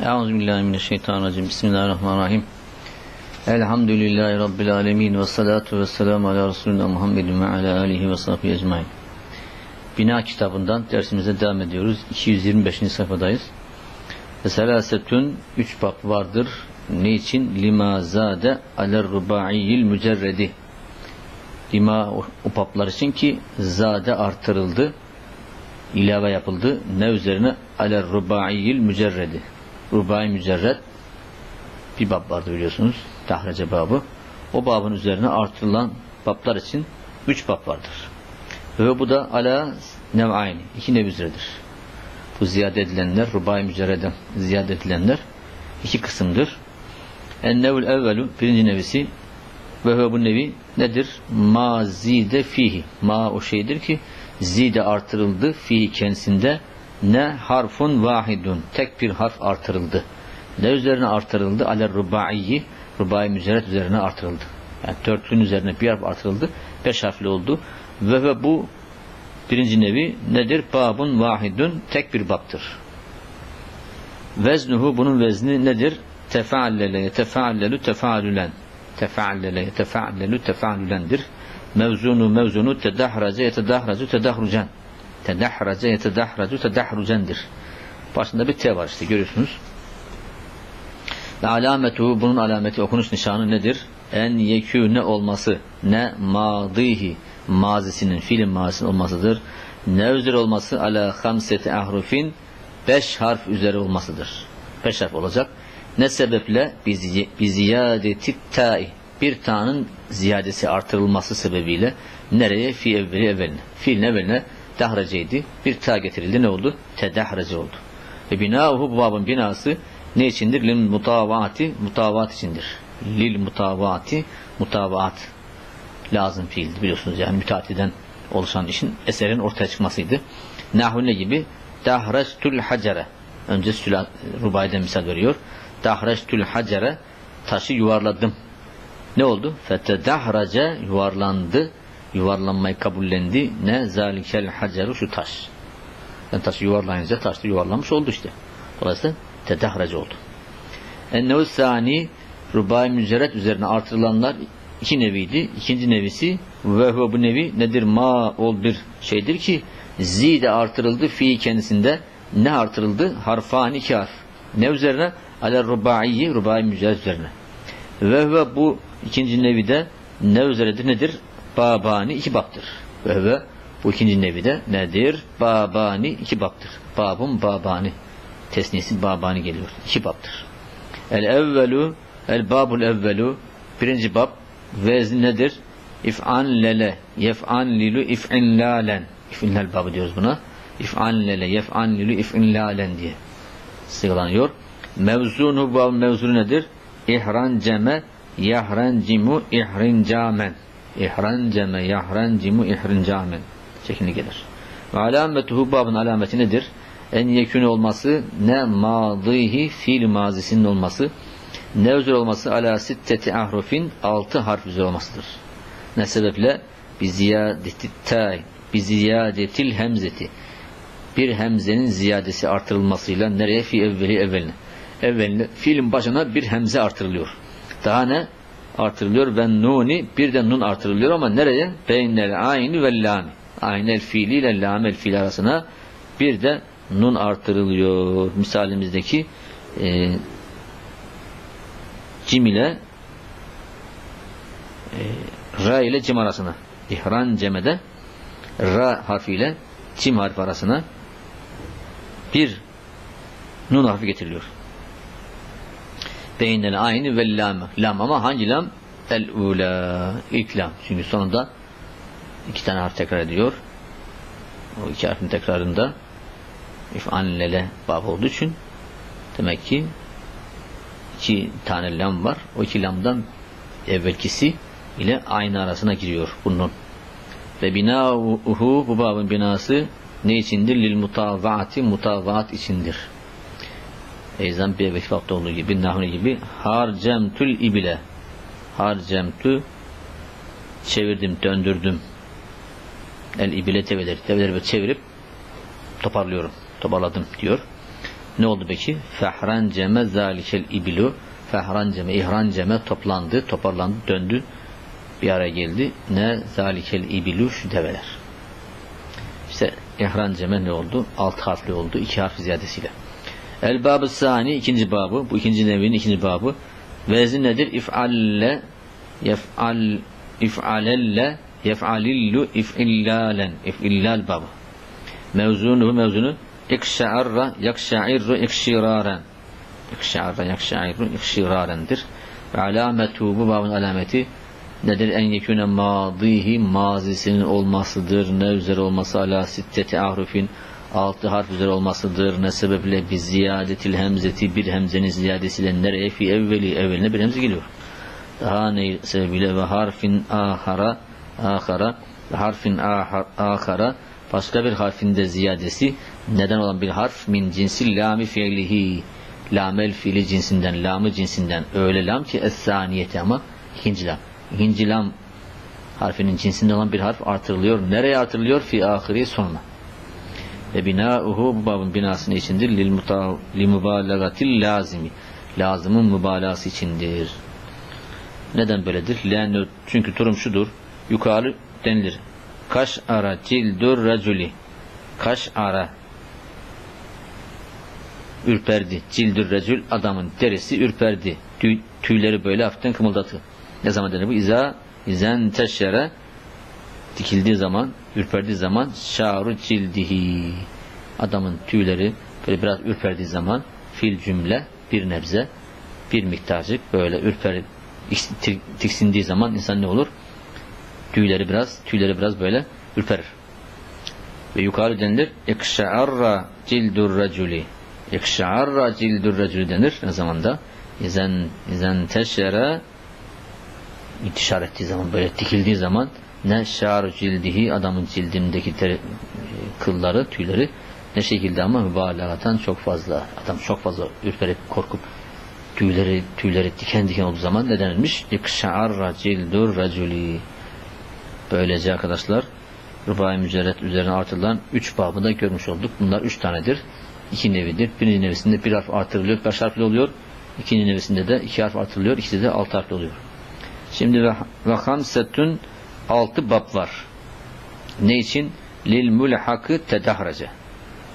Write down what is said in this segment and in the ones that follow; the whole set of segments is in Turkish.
Euzubillahimineşşeytanirracim. Bismillahirrahmanirrahim. Elhamdülillahi Rabbil alemin ve salatu ve selamu ala Resulüna Muhammedin ve ala alihi ve sahbihi ecmain. Bina kitabından dersimize devam ediyoruz. 225. sayfadayız. Selasetün üç bab vardır. Ne için? Lima zade aler rubaiyil mücerredi. Lima bablar için ki zade artırıldı. ilave yapıldı. Ne üzerine? Aler rubaiyil mücerredi. Rubai mücerred bir bab vardı biliyorsunuz. Tahrece babı. O babın üzerine artırılan bablar için üç bab vardır. Ve bu da ala nev'ayni. iki nev üzeredir. Bu ziyade edilenler, rubai mücerreden ziyade edilenler iki kısımdır. En nevül evvelu, birinci nevisi ve ve bu nevi nedir? Ma zide fihi. Ma o şeydir ki zide artırıldı fihi kendisinde ne harfun vahidun. Tek bir harf artırıldı. Ne üzerine artırıldı? Aler rubaiyi. Rubai mücerret üzerine artırıldı. Yani dörtlünün üzerine bir harf artırıldı. Beş harfli oldu. Ve ve bu birinci nevi nedir? Babun vahidun. Tek bir baptır. Veznuhu bunun vezni nedir? Tefeallele yetefeallelu tefeallülen. Tefeallele yetefeallelu tefeallülendir. Mevzunu mevzunu tedahraze yetedahrazu tedahrucen. Tedahraze yetedahrazu tedahrucendir. Başında bir T var işte görüyorsunuz. Ve alametu bunun alameti okunuş nişanı nedir? En yekû ne olması ne madihi mazisinin fiilin mazisinin olmasıdır. Ne üzere olması ala hamseti ahrufin beş harf üzeri olmasıdır. Beş harf olacak. Ne sebeple bir ziyadeti ta'i bir ta'nın ziyadesi artırılması sebebiyle nereye? Fi evveli evveline. Fiilin evveline dahraceydi. Bir ta getirildi. Ne oldu? Tedahrace oldu. Ve binauhu bu babın binası ne içindir? Lil mutavaati mutavat içindir. Lil mutavaati mutavaat lazım fiildi biliyorsunuz yani müteatiden oluşan işin eserin ortaya çıkmasıydı. Nahu ne gibi? Dahraçtul hacere. Önce süla, rubayden misal veriyor. Dahraçtul hacere taşı yuvarladım. Ne oldu? Fetedahrace yuvarlandı. Yuvarlanmayı kabullendi. Ne? Zalikel haceru şu taş. Yani taşı yuvarlayınca taş da yuvarlanmış oldu işte. Dolayısıyla tedahrace oldu. Ennehu sani rubai mücerret üzerine artırılanlar iki neviydi. İkinci nevisi ve bu nevi nedir? Ma ol bir şeydir ki zide artırıldı fi kendisinde ne artırıldı? Harfani iki harf. Ne üzerine? Aler rubaiyi rubai mücerret üzerine. Ve bu ikinci nevi de ne üzeredir? Nedir? Babani iki baktır. Ve bu ikinci nevi de nedir? Babani iki baktır. Babun babani. Tesniyesi babani geliyor. İki baktır. El evvelu el babul evvelu birinci bab vezni nedir? İf'an lele yef'an lilu if'in lalen if'inlal babı diyoruz buna. İf'an lele yef'an lilu if'in lalen diye sıralanıyor. Mevzunu bab mevzunu nedir? İhran ceme yahran cimu ihrin camen ihran ceme yahran cimu ihrin camen şeklinde gelir. Ve alametuhu babın alameti nedir? En yekün olması ne madihi fiil mazisinin olması ne üzere olması ala sitteti ahrufin altı harf üzere olmasıdır. Ne sebeple bi ziyadeti tay bi ziyadetil hemzeti bir hemzenin ziyadesi artırılmasıyla nereye fi evveli evveline evveline fiilin başına bir hemze artırılıyor. Daha ne? Artırılıyor ve nuni bir de nun artırılıyor ama nereye? Beynel ayni ve lami. Aynel fiili ile lamel fiil arasına bir de nun artırılıyor. Misalimizdeki e, cim ile e, ra ile cim arasına. İhran cemede ra harfiyle cim harfi arasına bir nun harfi getiriliyor. Beynel aynı ve lam. Lam ama hangi lam? El ula. İlk lam. Çünkü sonunda iki tane harf tekrar ediyor. O iki harfin tekrarında if'an lele bab olduğu için demek ki iki tane lam var. O iki lamdan evvelkisi ile aynı arasına giriyor bunun. Ve binauhu bu babın binası ne içindir? Lil mutavaati mutavaat içindir. Eyzan bir evvelki babda olduğu gibi nahune gibi harcemtül ibile harcemtü çevirdim, döndürdüm. El ibile tevedir. Tevedir ve çevirip toparlıyorum. Toparladım diyor. Ne oldu peki? Fehranceme zalikel ibilu. Fehranceme, ihranceme toplandı, toparlandı, döndü. Bir araya geldi. Ne zalikel ibilu şu develer. İşte ihranceme ne oldu? Alt harfli oldu. iki harf ziyadesiyle. El babı sani ikinci babı. Bu ikinci nevinin ikinci babı. Vezin nedir? İf'alle yef'al if'alelle yef'alillu if'illalen if'illal babı. Mevzunu mevzunu ikşa'arra yakşa'irru ikşiraren ikşa'arra yakşa'irru ikşirarendir. Ve alametu bu babın alameti nedir? En yekûne mâdihi mazisinin olmasıdır. Ne üzere olması ala sitteti ahrufin altı harf üzere olmasıdır. Ne sebeple bir ziyadetil hemzeti bir hemzenin ziyadesiyle nereye fi evveli evveline bir hemze geliyor. Daha ne sebebiyle ve harfin ahara ahara harfin ahar, ahara başka bir harfin de ziyadesi neden olan bir harf min cinsi lami fiilihi lamel fiili cinsinden lamı cinsinden öyle lam ki es-saniyeti ama ikinci lam ikinci lam harfinin cinsinde olan bir harf artırılıyor. Nereye artırılıyor? Fi ahiri sonuna. Ve binauhu bu babın binasının içindir. Lil, mübalagatil lazimi. Lazımın mübalağası içindir. Neden böyledir? Lennu, çünkü durum şudur. Yukarı denilir. Kaş ara cildur raculi. Kaş ara ürperdi. Cildur racül adamın derisi ürperdi. Tüy, tüyleri böyle hafiften kımıldatı. Ne zaman denir bu? İza izen teşyere dikildiği zaman, ürperdiği zaman şaru cildihi adamın tüyleri böyle biraz ürperdiği zaman fil cümle bir nebze bir miktarcık böyle ürper tiksindiği zaman insan ne olur? Tüyleri biraz tüyleri biraz böyle ürperir. Ve yukarı denilir ikşa'arra cildur raculi ikşa'arra cildur raculi denir ne zamanda? İzen, izen teşyere intişar ettiği zaman böyle dikildiği zaman ne şar cildihi adamın cildindeki ter, kılları, tüyleri ne şekilde ama mübalağatan çok fazla. Adam çok fazla ürperip korkup tüyleri tüyleri diken diken olduğu zaman ne denilmiş? İkşa'arra cildur raculi. Böylece arkadaşlar Rıbai Mücerret üzerine artırılan üç babı da görmüş olduk. Bunlar üç tanedir. İki nevidir. Birinci nevisinde bir harf artırılıyor, beş harfli oluyor. İkinci nevisinde de iki harf artırılıyor, ikisi de altı harfli oluyor. Şimdi ve hamsetün altı bab var. Ne için? Lil mulhakı tedahrece.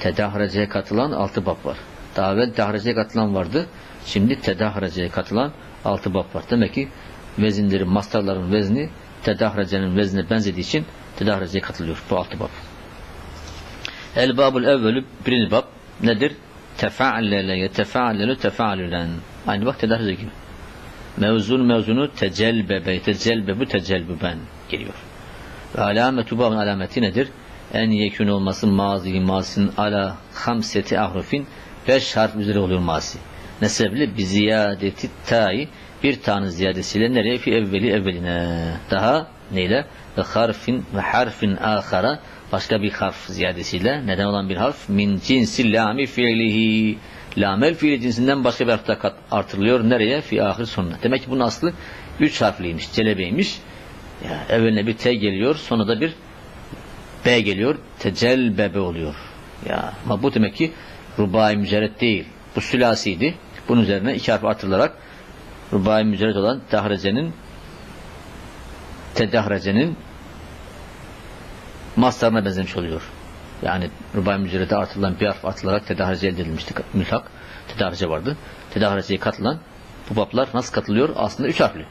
Tedahreceye katılan altı bab var. Daha evvel dahreceye katılan vardı. Şimdi tedahreceye katılan altı bab var. Demek ki vezinlerin, mastarların vezni tedahrecenin veznine benzediği için tedahreceye katılıyor. Bu altı bab. El babul evvelü birinci bab nedir? Tefa'allele yetefa'allelu tefa'allülen. Aynı bak tedahrece gibi. Mevzun mevzunu tecelbebe, tecelbebu tecelbüben geliyor. Ve alametu babın alameti nedir? En yekün olması mazi, mazinin ala hamseti ahrufin beş harf üzere oluyor mazi. Ne sebeple? Bi ziyadeti ta'i bir tane ziyadesiyle nereye? Fi evveli evveline. Daha neyle? Ve harfin ve harfin ahara başka bir harf ziyadesiyle neden olan bir harf? Min cinsi lami fiilihi lamel fiili cinsinden başka bir harf artırılıyor. Nereye? Fi ahir sonuna. Demek ki bunun aslı üç harfliymiş, celebeymiş. Ya, evveline bir T geliyor, sonra da bir B geliyor, tecelbebe oluyor. Ya, ama bu demek ki rubai mücerret değil. Bu sülasiydi. Bunun üzerine iki harf artırılarak rubai mücerret olan dahrecenin tedahrecenin mastarına benzemiş oluyor. Yani rubai mücerrede artırılan bir harf artılarak tedahrece elde edilmişti. Mülhak, tedahrece vardı. Tedahreceye katılan bu bablar nasıl katılıyor? Aslında üç harfli.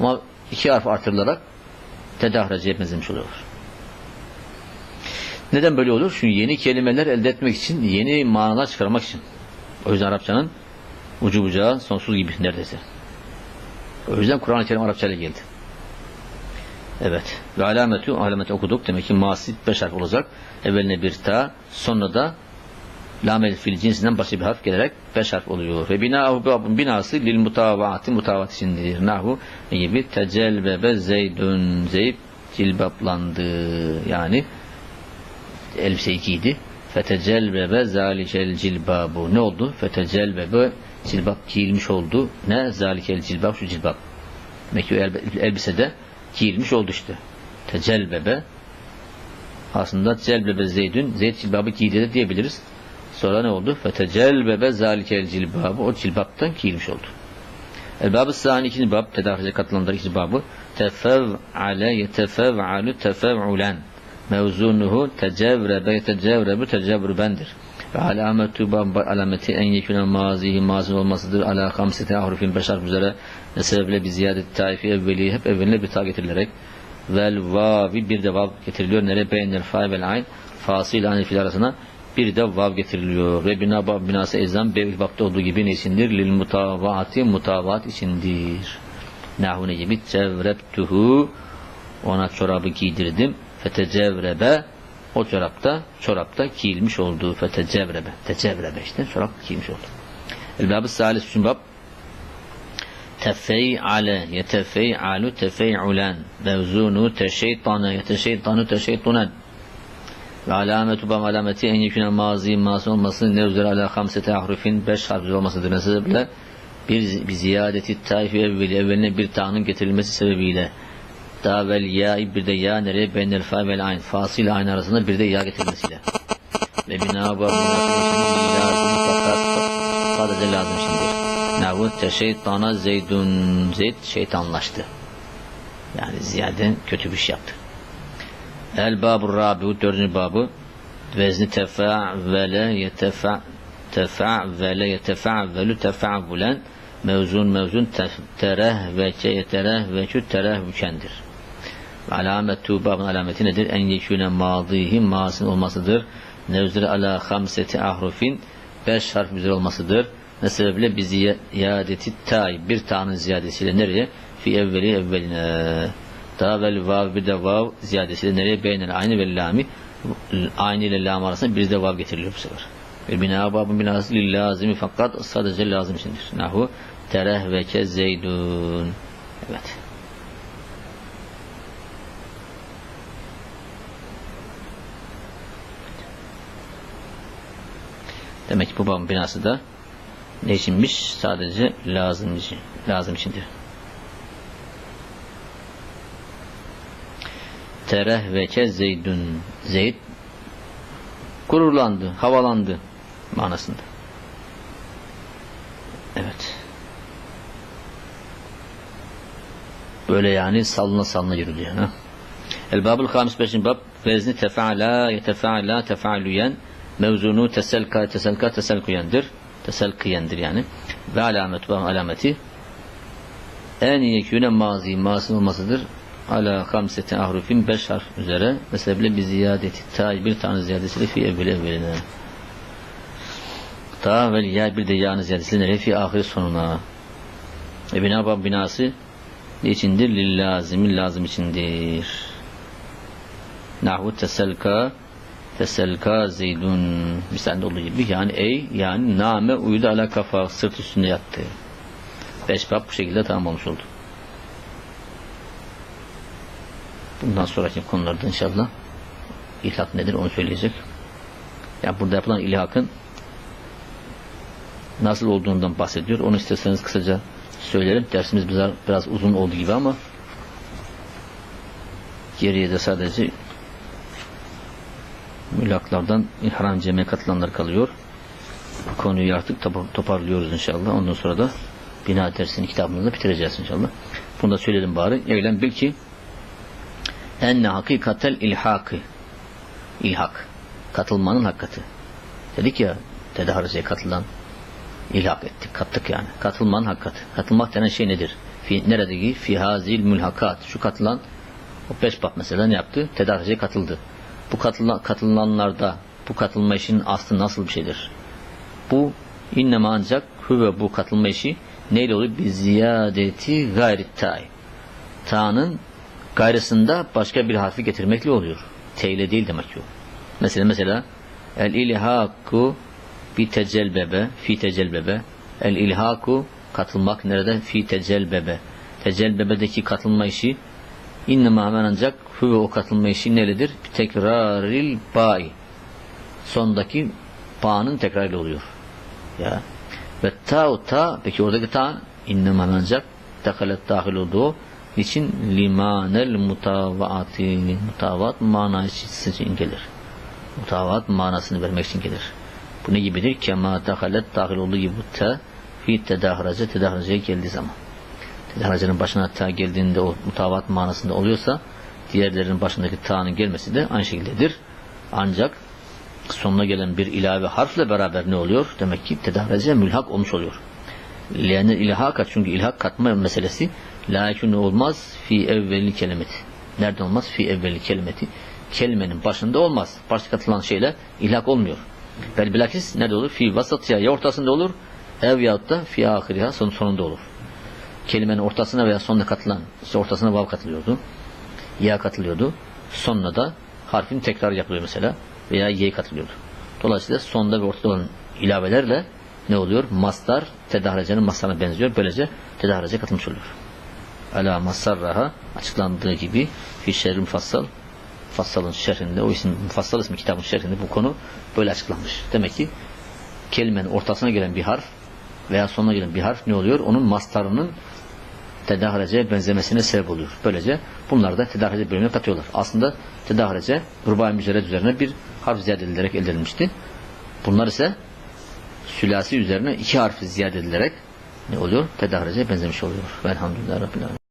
Ama iki harf artırılarak tedahreceye benzemiş oluyorlar. Neden böyle olur? Çünkü yeni kelimeler elde etmek için, yeni manalar çıkarmak için. O yüzden Arapçanın ucu bucağı sonsuz gibi neredeyse. O yüzden Kur'an-ı Kerim Arapça ile geldi. Evet. Ve alameti, alameti okuduk. Demek ki masit beş harf olacak. Evveline bir ta, sonra da lamel fil cinsinden başka bir harf gelerek beş harf oluyor. Ve binahu babun binası lil mutavaati mutavat içindir. Nahu gibi tecelbebe zeydun zeyd cilbaplandı. Yani elbiseyi giydi. Fetecelbebe zalikel cilbabu. Ne oldu? Fetecelbebe cilbap giyilmiş oldu. Ne? Zalikel cilbab şu cilbap. Demek ki elbisede giyilmiş oldu işte. Tecelbebe aslında celbebe zeydün zeyd cilbabı giydi de diyebiliriz. Sonra ne oldu? Fetecelbebe zalikel cilbabı. O cilbaptan giyilmiş oldu. El-babı sani ikinci bab. Tedahrize katılanlar ikinci babı. Tefev'ale yetefev'alu tefev'ulen. Mevzunuhu tecevrebe yetecevrebu tecevrubendir. Ve alametu bab alameti en yekune mazihi mazi olmasıdır. Ala hamsete ahrufin beş harf üzere ve sebeple bir ziyadet taifi evveli hep evveline bir ta getirilerek vel vavi bir de vav getiriliyor. Nere beynel fa vel ayn fasıl aynı fil arasına bir de vav getiriliyor. Ve bina binası ezan bev babda olduğu gibi ne içindir? Lil mutavaati mutavaat içindir. Nahu ne gibi? Cevreptuhu ona çorabı giydirdim. Fetecevrebe o çorapta çorapta giyilmiş olduğu fetecevrebe. Tecevrebe işte çorap giymiş oldu. El-Bab-ı Salis üçün bab tefey'ale yetefey'alu tefey'ulen mevzunu teşeytana yeteşeytanu teşeytunen ve alametu bam alameti en yeküne mazi masi olması ne üzere ala hamsete ahrufin beş harf olmasıdır. Ne sebeple bir, bir ziyadeti taifi evveli evveline bir ta'nın getirilmesi sebebiyle da vel ya bir de ya nereye benel fa vel ayn fasıl ayn arasında bir de ya getirilmesiyle ve bina bu sadece lazım şimdi. Navu teşeytana zeydun zeyd şeytanlaştı. Yani ziyade kötü bir şey yaptı. El babu rabiu dördüncü babı vezni tefa'vele yetefa tefa'vele yetefa'velu tefa'vulen mevzun mevzun terehveke yeterehvekü terehvükendir. Alametu babın alameti nedir? En yekûne mâzihi mâsın olmasıdır. Nevzir ala hamseti ahrufin beş harf üzere olmasıdır. Ne sebeple bir ziyadeti tay bir ta'nın ziyadesiyle nereye? Fi evveli evveline. Ta vav bir de vav ziyadesiyle nereye? Beynel aynı ve lami aynı ile lam arasında bir de vav getiriliyor bu sefer. Ve bina babın binası lil lazimi fakat sadece lazım içindir. Nahu tereh ve ke zeydun. Evet. Demek ki bu babın binası da ne içinmiş? Sadece lazım için. Lazım içindir. Tereh ve ke zeydun. Zeyd gururlandı, havalandı manasında. Evet. Böyle yani salına salına yürüdü yani. El babul hamis beşin bab vezni tefa'la yetefa'la tefa'luyen mevzunu teselka teselka teselkuyendir. Teselkiyendir yani. Ve alamet ve alameti en yekûne mazi masın olmasıdır. Ala hamseti ahrufin beş harf üzere mesela bir ziyadeti ta bir tane ziyadesiyle fi evveli evveline. Ta vel ya bir de ya'nın ziyadesiyle nereye fi ahir sonuna. E bina binası içindir? Lillazimi lazım içindir. Nahu teselka teselka zeydun misalde olduğu gibi yani ey yani name uyudu ala kafa sırt üstünde yattı. Beş bab bu şekilde tamam olmuş oldu. Bundan sonraki konularda inşallah ilhak nedir onu söyleyecek. Yani burada yapılan ilhakın nasıl olduğundan bahsediyor. Onu isterseniz kısaca söylerim. Dersimiz biraz, biraz uzun oldu gibi ama geriye de sadece mülaklardan ihram cemiye katılanlar kalıyor. Konuyu artık toparlıyoruz inşallah. Ondan sonra da bina dersini kitabımızda bitireceğiz inşallah. Bunu da söyledim bari. Eylem bil ki enne hakikatel ilhakı ilhak katılmanın hakikati. Dedik ya tedaharüzeye katılan ilhak ettik, kattık yani. Katılmanın hakikati. Katılmak denen şey nedir? Fi, neredeki? Fi hazil mülhakat. Şu katılan o beş bab mesela ne yaptı? Tedaharüzeye katıldı. Bu katılan, katılılanlarda bu katılma işinin aslı nasıl bir şeydir? Bu innema ancak hüve bu katılma işi neyle oluyor? Bir ziyadeti gayri tay. Ta'nın gayrısında başka bir harfi getirmekle oluyor. Teyle değil demek o. Mesela mesela el ilhaku fi tecelbebe fi tecelbebe el ilhaku katılmak nerede? Fi tecelbebe. Tecelbebedeki katılma işi innema hemen ancak hü ve o katılma işi nelidir? Tekraril ba'i. Sondaki ba'nın tekrarı oluyor. Ya. Ve ta ta peki oradaki ta innema ancak dekalet dahil olduğu için limanel mutavaati mutavat manası için gelir. Mutavat manasını vermek için gelir. Bu ne gibidir? Kema dahalet dahil olduğu gibi te fi tedahraca tedahracaya geldiği zaman. Tedahracının başına ta geldiğinde o mutavat manasında oluyorsa diğerlerinin başındaki ta'nın gelmesi de aynı şekildedir. Ancak sonuna gelen bir ilave harfle beraber ne oluyor? Demek ki tedahraca mülhak olmuş oluyor. Yani ilhaka çünkü ilhak katma meselesi lakin olmaz fi evveli kelimeti. Nerede olmaz? Fi evveli kelimeti. Kelimenin başında olmaz. Başta katılan şeyle ilhak olmuyor. Bel bilakis nerede olur? Fi vasatya ya ortasında olur ev yahut da fi ahiriha son, sonunda olur. Kelimenin ortasına veya sonuna katılan işte ortasına vav katılıyordu. Ya katılıyordu. Sonuna da harfin tekrar yapılıyor mesela veya ye katılıyordu. Dolayısıyla sonda ve ortada olan ilavelerle ne oluyor? Mastar tedahracanın mastarına benziyor. Böylece tedahraca katılmış oluyor. Ala masarraha açıklandığı gibi fi şerri mufassal Mufassal'ın şerhinde, o isim Mufassal ismi kitabın şerhinde bu konu böyle açıklanmış. Demek ki kelimenin ortasına gelen bir harf veya sonuna gelen bir harf ne oluyor? Onun mastarının tedahrece benzemesine sebep oluyor. Böylece bunlar da tedahrece bölümüne katıyorlar. Aslında tedahrece rubai mücerred üzerine bir harf ziyade edilerek elde edilmişti. Bunlar ise sülasi üzerine iki harf ziyade edilerek ne oluyor? Tedahrece benzemiş oluyor. Velhamdülillah Rabbil Alemin.